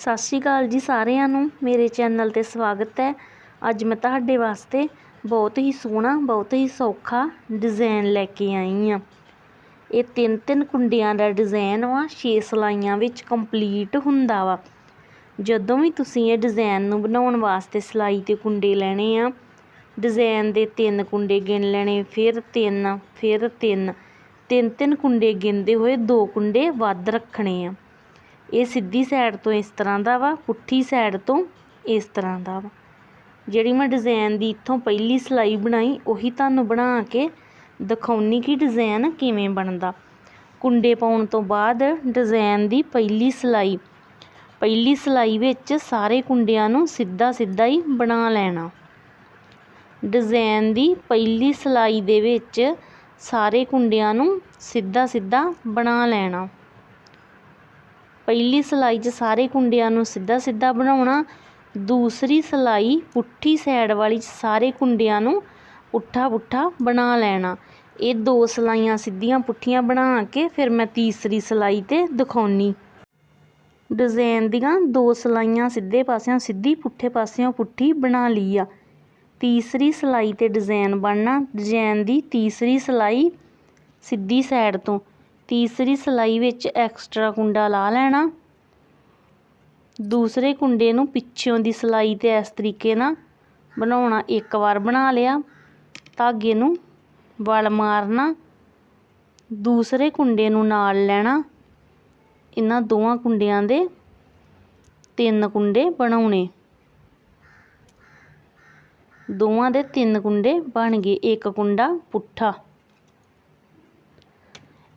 ਸਤਿ ਸ਼੍ਰੀ ਅਕਾਲ ਜੀ ਸਾਰਿਆਂ ਨੂੰ। ਮੇਰੇ ਚੈਨਲ 'ਤੇ ਸਵਾਗਤ ਹੈ। ਅੱਜ ਮੈਂ ਤੁਹਾਡੇ ਵਾਸਤੇ ਬਹੁਤ ਹੀ ਸੋਹਣਾ, ਬਹੁਤ ਹੀ ਸੌਖਾ ਡਿਜ਼ਾਈਨ ਲੈ ਕੇ ਆਈ ਹਾਂ। ਇਹ ਤਿੰਨ ਤਿੰਨ ਕੁੰਡਿਆਂ ਦਾ ਡਿਜ਼ਾਈਨ ਵਾ, ਛੇ ਸਲਾਈਆਂ ਵਿੱਚ ਕੰਪਲੀਟ ਹੁੰਦਾ ਵਾ। ਜਦੋਂ ਵੀ ਤੁਸੀਂ ਇਹ ਡਿਜ਼ਾਈਨ ਨੂੰ ਬਣਾਉਣ ਵਾਸਤੇ ਸਿਲਾਈ ਤੇ ਕੁੰਡੇ ਲੈਣੇ ਆ ਡਿਜ਼ਾਈਨ ਦੇ ਤਿੰਨ ਕੁੰਡੇ ਗਿਣ ਲੈਣੇ, ਫਿਰ ਤਿੰਨ ਫਿਰ ਤਿੰਨ। ਤਿੰਨ ਤਿੰਨ ਕੁੰਡੇ ਗਿਣਦੇ ਹੋਏ ਦੋ ਕੁੰਡੇ ਵੱਧ ਰੱਖਣੇ ਆ। ਇਹ ਸਿੱਧੀ ਸਾਈਡ ਤੋਂ ਇਸ ਤਰ੍ਹਾਂ ਦਾ ਵਾ, ਪੁੱਠੀ ਸਾਈਡ ਤੋਂ ਇਸ ਤਰ੍ਹਾਂ ਦਾ ਵਾ। ਜਿਹੜੀ ਮੈਂ ਡਿਜ਼ਾਈਨ ਦੀ ਇੱਥੋਂ ਪਹਿਲੀ ਸਿਲਾਈ ਬਣਾਈ, ਉਹੀ ਤੁਹਾਨੂੰ ਬਣਾ ਕੇ ਦਿਖਾਉਣੀ ਕਿ ਡਿਜ਼ਾਈਨ ਕਿਵੇਂ ਬਣਦਾ। ਕੁੰਡੇ ਪਾਉਣ ਤੋਂ ਬਾਅਦ ਡਿਜ਼ਾਈਨ ਦੀ ਪਹਿਲੀ ਸਿਲਾਈ। ਪਹਿਲੀ ਸਿਲਾਈ ਵਿੱਚ ਸਾਰੇ ਕੁੰਡਿਆਂ ਨੂੰ ਸਿੱਧਾ ਸਿੱਧਾ ਹੀ ਬਣਾ ਲੈਣਾ। ਡਿਜ਼ਾਈਨ ਦੀ ਪਹਿਲੀ ਸਿਲਾਈ ਦੇ ਵਿੱਚ ਸਾਰੇ ਕੁੰਡਿਆਂ ਨੂੰ ਸਿੱਧਾ ਸਿੱਧਾ ਬਣਾ ਲੈਣਾ। ਪਹਿਲੀ ਸਿਲਾਈ 'ਚ ਸਾਰੇ ਕੁੰਡਿਆਂ ਨੂੰ ਸਿੱਧਾ ਸਿੱਧਾ ਬਣਾਉਣਾ, ਦੂਸਰੀ ਸਿਲਾਈ ਪੁੱਠੀ ਸਾਈਡ ਵਾਲੀ 'ਚ ਸਾਰੇ ਕੁੰਡਿਆਂ ਨੂੰ ਪੁੱਠਾ ਪੁੱਠਾ ਬਣਾ ਲੈਣਾ। ਇਹ ਦੋ ਸਿਲਾਈਆਂ ਸਿੱਧੀਆਂ ਪੁੱਠੀਆਂ ਬਣਾ ਕੇ ਫਿਰ ਮੈਂ ਤੀਸਰੀ ਸਿਲਾਈ ਤੇ ਦਿਖਾਉਣੀ। ਡਿਜ਼ਾਈਨ ਦੀਆਂ ਦੋ ਸਿਲਾਈਆਂ ਸਿੱਧੇ ਪਾਸਿਓਂ ਸਿੱਧੀ ਪੁੱਠੇ ਪਾਸਿਓਂ ਪੁੱਠੀ ਬਣਾ ਲਈ ਆ। ਤੀਸਰੀ ਸਿਲਾਈ ਤੇ ਡਿਜ਼ਾਈਨ ਬਣਨਾ ਡਿਜ਼ਾਈਨ ਦੀ ਤੀਸਰੀ ਸਿਲਾਈ ਸਿੱਧੀ ਸਾਈਡ ਤੋਂ। ਤੀਸਰੀ ਸਿਲਾਈ ਵਿੱਚ ਐਕਸਟਰਾ ਕੁੰਡਾ ਲਾ ਲੈਣਾ। ਦੂਸਰੇ ਕੁੰਡੇ ਨੂੰ ਪਿੱਛੋਂ ਦੀ ਸਿਲਾਈ ਤੇ ਇਸ ਤਰੀਕੇ ਨਾਲ ਬਣਾਉਣਾ। ਇੱਕ ਵਾਰ ਬਣਾ ਲਿਆ, ਧਾਗੇ ਨੂੰ ਵਲ ਮਾਰਨਾ, ਦੂਸਰੇ ਕੁੰਡੇ ਨੂੰ ਨਾਲ ਲੈਣਾ। ਇਹਨਾਂ ਦੋਵਾਂ ਕੁੰਡਿਆਂ ਦੇ ਤਿੰਨ ਕੁੰਡੇ ਬਣਾਉਣੇ। ਦੋਵਾਂ ਦੇ ਤਿੰਨ ਕੁੰਡੇ ਬਣ ਗਏ। ਇੱਕ ਕੁੰਡਾ ਪੁੱਠਾ।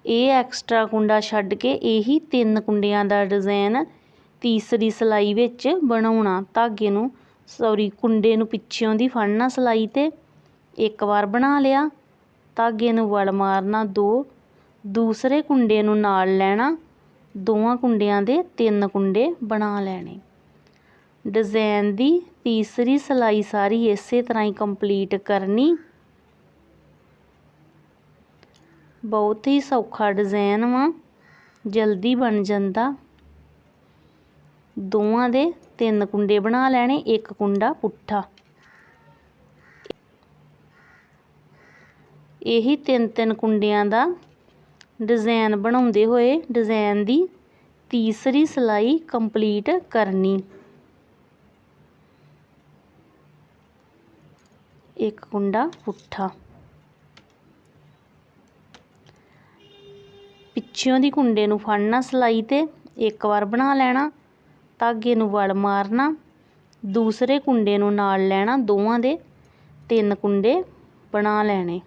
ਇਹ ਐਕਸਟਰਾ ਕੁੰਡਾ ਛੱਡ ਕੇ ਇਹੀ ਤਿੰਨ ਕੁੰਡਿਆਂ ਦਾ ਡਿਜ਼ਾਈਨ ਤੀਸਰੀ ਸਿਲਾਈ ਵਿੱਚ ਬਣਾਉਣਾ। ਧਾਗੇ ਨੂੰ ਸੌਰੀ ਕੁੰਡੇ ਨੂੰ ਪਿੱਛੋਂ ਦੀ ਫੜਨਾ ਸਿਲਾਈ ਤੇ ਇੱਕ ਵਾਰ ਬਣਾ ਲਿਆ। ਧਾਗੇ ਨੂੰ ਵਲ ਮਾਰਨਾ ਦੋ, ਦੂਸਰੇ ਕੁੰਡੇ ਨੂੰ ਨਾਲ ਲੈਣਾ, ਦੋਵਾਂ ਕੁੰਡਿਆਂ ਦੇ ਤਿੰਨ ਕੁੰਡੇ ਬਣਾ ਲੈਣੇ। ਡਿਜ਼ਾਈਨ ਦੀ ਤੀਸਰੀ ਸਿਲਾਈ ਸਾਰੀ ਇਸੇ ਤਰ੍ਹਾਂ ਹੀ ਕੰਪਲੀਟ ਕਰਨੀ। ਬਹੁਤ ਹੀ ਸੌਖਾ ਡਿਜ਼ਾਈਨ ਵਾ, ਜਲਦੀ ਬਣ ਜਾਂਦਾ। ਦੋਵਾਂ ਦੇ ਤਿੰਨ ਕੁੰਡੇ ਬਣਾ ਲੈਣੇ, ਇੱਕ ਕੁੰਡਾ ਪੁੱਠਾ। ਇਹੀ ਤਿੰਨ ਤਿੰਨ ਕੁੰਡਿਆਂ ਦਾ ਡਿਜ਼ਾਈਨ ਬਣਾਉਂਦੇ ਹੋਏ ਡਿਜ਼ਾਈਨ ਦੀ ਤੀਸਰੀ ਸਿਲਾਈ ਕੰਪਲੀਟ ਕਰਨੀ। ਇੱਕ ਕੁੰਡਾ ਪੁੱਠਾ। ਪਿੱਛੋਂ ਦੀ ਕੁੰਡੇ ਨੂੰ ਫੜਨਾ ਸਿਲਾਈ ਤੇ ਇੱਕ ਵਾਰ ਬਣਾ ਲੈਣਾ, ਧਾਗੇ ਨੂੰ ਵਲ ਮਾਰਨਾ, ਦੂਸਰੇ ਕੁੰਡੇ ਨੂੰ ਨਾਲ ਲੈਣਾ, ਦੋਵਾਂ ਦੇ ਤਿੰਨ ਕੁੰਡੇ ਬਣਾ ਲੈਣੇ।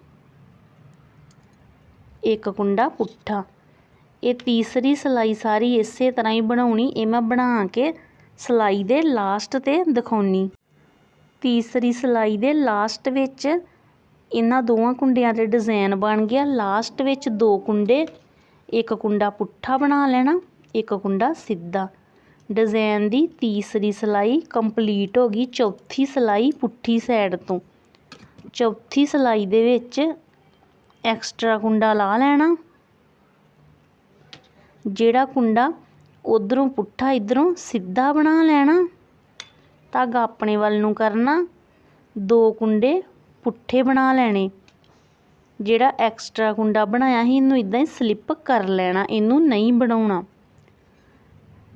ਇੱਕ ਕੁੰਡਾ ਪੁੱਠਾ। ਇਹ ਤੀਸਰੀ ਸਿਲਾਈ ਸਾਰੀ ਇਸੇ ਤਰ੍ਹਾਂ ਹੀ ਬਣਾਉਣੀ, ਇਹ ਮੈਂ ਬਣਾ ਕੇ ਸਿਲਾਈ ਦੇ ਲਾਸਟ ਤੇ ਦਿਖਾਉਣੀ। ਤੀਸਰੀ ਸਿਲਾਈ ਦੇ ਲਾਸਟ ਵਿੱਚ ਇਹਨਾਂ ਦੋਵਾਂ ਕੁੰਡਿਆਂ ਦੇ ਡਿਜ਼ਾਈਨ ਬਣ ਗਿਆ। ਲਾਸਟ ਵਿੱਚ ਦੋ ਕੁੰਡੇ ਇੱਕ ਕੁੰਡਾ ਪੁੱਠਾ ਬਣਾ ਲੈਣਾ, ਇੱਕ ਕੁੰਡਾ ਸਿੱਧਾ। ਡਿਜ਼ਾਈਨ ਦੀ ਤੀਸਰੀ ਸਿਲਾਈ ਕੰਪਲੀਟ ਹੋ ਗਈ ਚੌਥੀ ਸਿਲਾਈ ਪੁੱਠੀ ਸਾਈਡ ਤੋਂ। ਚੌਥੀ ਸਿਲਾਈ ਦੇ ਵਿੱਚ ਐਕਸਟਰਾ ਕੁੰਡਾ ਲਾ ਲੈਣਾ। ਜਿਹੜਾ ਕੁੰਡਾ ਉਧਰੋਂ ਪੁੱਠਾ, ਇਧਰੋਂ ਸਿੱਧਾ ਬਣਾ ਲੈਣਾ। ਧਾਗਾ ਆਪਣੇ ਵੱਲ ਨੂੰ ਕਰਨਾ। ਦੋ ਕੁੰਡੇ ਪੁੱਠੇ ਬਣਾ ਲੈਣੇ। ਜਿਹੜਾ ਐਕਸਟਰਾ ਕੁੰਡਾ ਬਣਾਇਆ ਸੀ, ਇਹਨੂੰ ਇਦਾਂ ਹੀ ਸਲਿੱਪ ਕਰ ਲੈਣਾ, ਇਹਨੂੰ ਨਹੀਂ ਬਣਾਉਣਾ।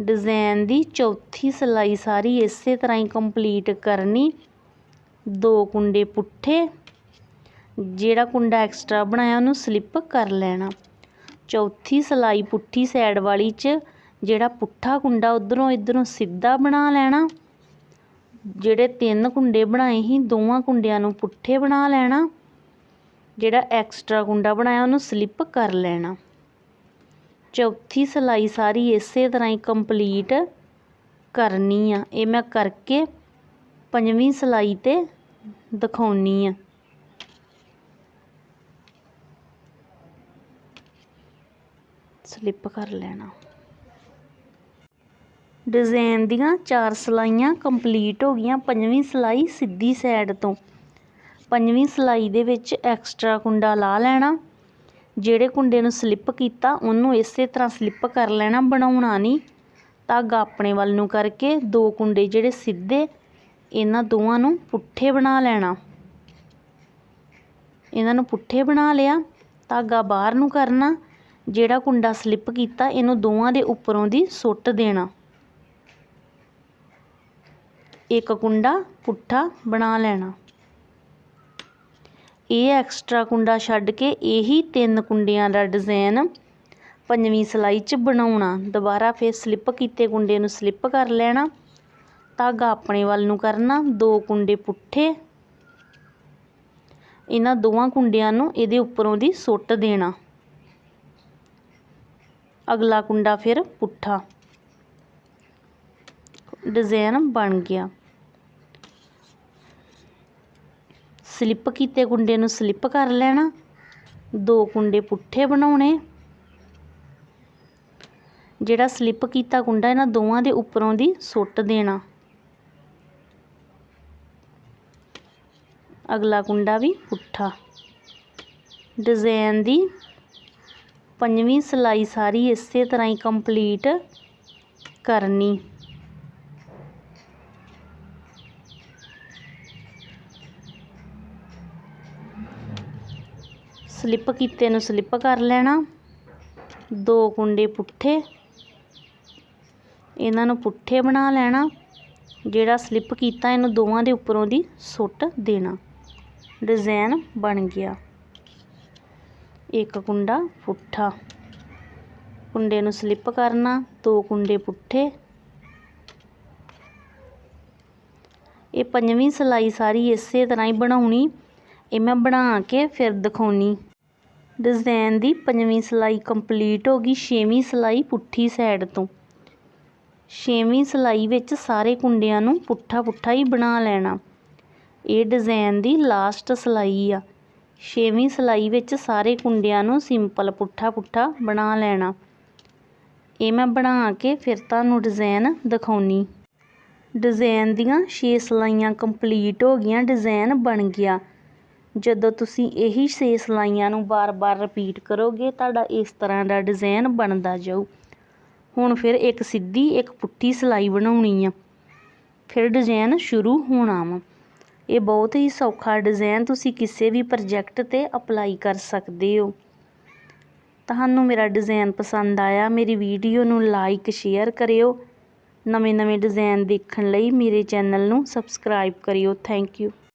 ਡਿਜ਼ਾਈਨ ਦੀ ਚੌਥੀ ਸਿਲਾਈ ਸਾਰੀ ਇਸੇ ਤਰ੍ਹਾਂ ਹੀ ਕੰਪਲੀਟ ਕਰਨੀ। ਦੋ ਕੁੰਡੇ ਪੁੱਠੇ, ਜਿਹੜਾ ਕੁੰਡਾ ਐਕਸਟਰਾ ਬਣਾਇਆ, ਉਹਨੂੰ ਸਲਿੱਪ ਕਰ ਲੈਣਾ। ਚੌਥੀ ਸਿਲਾਈ ਪੁੱਠੀ ਸਾਈਡ ਵਾਲੀ 'ਚ, ਜਿਹੜਾ ਪੁੱਠਾ ਕੁੰਡਾ ਉਧਰੋਂ ਇਧਰੋਂ ਸਿੱਧਾ ਬਣਾ ਲੈਣਾ। ਜਿਹੜੇ ਤਿੰਨ ਕੁੰਡੇ ਬਣਾਏ ਸੀ, ਦੋਵਾਂ ਕੁੰਡਿਆਂ ਨੂੰ ਪੁੱਠੇ ਬਣਾ ਲੈਣਾ। ਜਿਹੜਾ ਐਕਸਟਰਾ ਗੁੰਡਾ ਬਣਾਇਆ, ਉਹਨੂੰ ਸਲਿੱਪ ਕਰ ਲੈਣਾ। ਚੌਥੀ ਸਿਲਾਈ ਸਾਰੀ ਇਸੇ ਤਰ੍ਹਾਂ ਹੀ ਕੰਪਲੀਟ ਕਰਨੀ ਆ। ਇਹ ਮੈਂ ਕਰਕੇ ਪੰਜਵੀਂ ਸਿਲਾਈ ਤੇ ਦਿਖਾਉਣੀ ਆ। ਸਲਿੱਪ ਕਰ ਲੈਣਾ। ਡਿਜ਼ਾਈਨ ਦੀਆਂ ਚਾਰ ਸਿਲਾਈਆਂ ਕੰਪਲੀਟ ਹੋ ਗਈਆਂ। ਪੰਜਵੀਂ ਸਿਲਾਈ ਸਿੱਧੀ ਸਾਈਡ ਤੋਂ। ਪੰਜਵੀਂ ਸਿਲਾਈ ਦੇ ਵਿੱਚ ਐਕਸਟਰਾ ਕੁੰਡਾ ਲਾ ਲੈਣਾ, ਜਿਹੜੇ ਕੁੰਡੇ ਨੂੰ ਸਲਿੱਪ ਕੀਤਾ, ਉਹਨੂੰ ਇਸੇ ਤਰ੍ਹਾਂ ਸਲਿੱਪ ਕਰ ਲੈਣਾ, ਬਣਾਉਣਾ ਨਹੀਂ। ਧਾਗਾ ਆਪਣੇ ਵੱਲ ਨੂੰ ਕਰਕੇ ਦੋ ਕੁੰਡੇ ਜਿਹੜੇ ਸਿੱਧੇ, ਇਹਨਾਂ ਦੋਵਾਂ ਨੂੰ ਪੁੱਠੇ ਬਣਾ ਲੈਣਾ। ਇਹਨਾਂ ਨੂੰ ਪੁੱਠੇ ਬਣਾ ਲਿਆ, ਧਾਗਾ ਬਾਹਰ ਨੂੰ ਕਰਨਾ, ਜਿਹੜਾ ਕੁੰਡਾ ਸਲਿੱਪ ਕੀਤਾ, ਇਹਨੂੰ ਦੋਵਾਂ ਦੇ ਉੱਪਰੋਂ ਦੀ ਸੁੱਟ ਦੇਣਾ। ਇੱਕ ਕੁੰਡਾ ਪੁੱਠਾ ਬਣਾ ਲੈਣਾ। ਇਹ ਐਕਸਟਰਾ ਕੁੰਡਾ ਛੱਡ ਕੇ ਇਹੀ ਤਿੰਨ ਕੁੰਡਿਆਂ ਦਾ ਡਿਜ਼ਾਈਨ ਪੰਜਵੀਂ ਸਲਾਈ 'ਚ ਬਣਾਉਣਾ। ਦੁਬਾਰਾ ਫਿਰ ਸਲਿੱਪ ਕੀਤੇ ਕੁੰਡੇ ਨੂੰ ਸਲਿੱਪ ਕਰ ਲੈਣਾ। ਧਾਗਾ ਆਪਣੇ ਵੱਲ ਨੂੰ ਕਰਨਾ, ਦੋ ਕੁੰਡੇ ਪੁੱਠੇ। ਇਹਨਾਂ ਦੋਵਾਂ ਕੁੰਡਿਆਂ ਨੂੰ ਇਹਦੇ ਉੱਪਰੋਂ ਦੀ ਸੁੱਟ ਦੇਣਾ। ਅਗਲਾ ਕੁੰਡਾ ਫਿਰ ਪੁੱਠਾ। ਡਿਜ਼ਾਈਨ ਬਣ ਗਿਆ। ਸਲਿੱਪ ਕੀਤੇ ਕੁੰਡੇ ਨੂੰ ਸਲਿੱਪ ਕਰ ਲੈਣਾ। ਦੋ ਕੁੰਡੇ ਪੁੱਠੇ ਬਣਾਉਣੇ। ਜਿਹੜਾ ਸਲਿੱਪ ਕੀਤਾ ਕੁੰਡਾ, ਇਹਨਾਂ ਦੋਵਾਂ ਦੇ ਉੱਪਰੋਂ ਦੀ ਸੁੱਟ ਦੇਣਾ। ਅਗਲਾ ਕੁੰਡਾ ਵੀ ਪੁੱਠਾ। ਡਿਜ਼ਾਈਨ ਦੀ ਪੰਜਵੀਂ ਸਲਾਈ ਸਾਰੀ ਇਸੇ ਤਰ੍ਹਾਂ ਹੀ ਕੰਪਲੀਟ ਕਰਨੀ। ਸਲਿੱਪ ਕੀਤੇ ਨੂੰ ਸਲਿੱਪ ਕਰ ਲੈਣਾ। ਦੋ ਕੁੰਡੇ ਪੁੱਠੇ। ਇਹਨਾਂ ਨੂੰ ਪੁੱਠੇ ਬਣਾ ਲੈਣਾ। ਜਿਹੜਾ ਸਲਿੱਪ ਕੀਤਾ ਇਹਨੂੰ ਦੋਵਾਂ ਦੇ ਉੱਪਰੋਂ ਦੀ ਸੁੱਟ ਦੇਣਾ। ਡਿਜ਼ਾਈਨ ਬਣ ਗਿਆ। ਇੱਕ ਕੁੰਡਾ ਪੁੱਠਾ। ਕੁੰਡੇ ਨੂੰ ਸਲਿੱਪ ਕਰਨਾ। ਦੋ ਕੁੰਡੇ ਪੁੱਠੇ। ਇਹ ਪੰਜਵੀਂ ਸਲਾਈ ਸਾਰੀ ਇਸੇ ਤਰ੍ਹਾਂ ਹੀ ਬਣਾਉਣੀ। ਇਹ ਮੈਂ ਬਣਾ ਕੇ ਫਿਰ ਦਿਖਾਉਣੀ। ਡਿਜ਼ਾਈਨ ਦੀ ਪੰਜਵੀਂ ਸਲਾਈ ਕੰਪਲੀਟ ਹੋ ਗਈ ਛੇਵੀਂ ਸਲਾਈ ਪੁੱਠੀ ਸਾਈਡ ਤੋਂ। ਛੇਵੀਂ ਸਲਾਈ ਵਿੱਚ ਸਾਰੇ ਕੁੰਡਿਆਂ ਨੂੰ ਪੁੱਠਾ ਪੁੱਠਾ ਹੀ ਬਣਾ ਲੈਣਾ। ਇਹ ਡਿਜ਼ਾਈਨ ਦੀ ਲਾਸਟ ਸਲਾਈ ਆ। ਛੇਵੀਂ ਸਲਾਈ ਵਿੱਚ ਸਾਰੇ ਕੁੰਡਿਆਂ ਨੂੰ ਸਿੰਪਲ ਪੁੱਠਾ ਪੁੱਠਾ ਬਣਾ ਲੈਣਾ। ਇਹ ਮੈਂ ਬਣਾ ਕੇ ਫਿਰ ਤੁਹਾਨੂੰ ਡਿਜ਼ਾਈਨ ਦਿਖਾਉਣੀ। ਡਿਜ਼ਾਈਨ ਦੀਆਂ 6 ਸਲਾਈਆਂ ਕੰਪਲੀਟ ਹੋ ਗਈਆਂ, ਡਿਜ਼ਾਈਨ ਬਣ ਗਿਆ। ਜਦੋਂ ਤੁਸੀਂ ਇਹੀ ਛੇ ਸਲਾਈਆਂ ਨੂੰ ਬਾਰ-ਬਾਰ ਰਿਪੀਟ ਕਰੋਗੇ, ਤੁਹਾਡਾ ਇਸ ਤਰ੍ਹਾਂ ਦਾ ਡਿਜ਼ਾਈਨ ਬਣਦਾ ਜਾਊ। ਹੁਣ ਫਿਰ ਇੱਕ ਸਿੱਧੀ, ਇੱਕ ਪੁੱਠੀ ਸਲਾਈ ਬਣਾਉਣੀ ਆ। ਫਿਰ ਡਿਜ਼ਾਈਨ ਸ਼ੁਰੂ ਹੋਣਾ ਵਾ। ਇਹ ਬਹੁਤ ਹੀ ਸੌਖਾ ਡਿਜ਼ਾਈਨ ਤੁਸੀਂ ਕਿਸੇ ਵੀ ਪ੍ਰੋਜੈਕਟ ਤੇ ਅਪਲਾਈ ਕਰ ਸਕਦੇ ਹੋ। ਤੁਹਾਨੂੰ ਮੇਰਾ ਡਿਜ਼ਾਈਨ ਪਸੰਦ ਆਇਆ, ਮੇਰੀ ਵੀਡੀਓ ਨੂੰ ਲਾਈਕ ਸ਼ੇਅਰ ਕਰਿਓ। ਨਵੇਂ ਨਵੇਂ ਡਿਜ਼ਾਈਨ ਦੇਖਣ ਲਈ ਮੇਰੇ ਚੈਨਲ ਨੂੰ ਸਬਸਕ੍ਰਾਈਬ ਕਰਿਓ। Thank you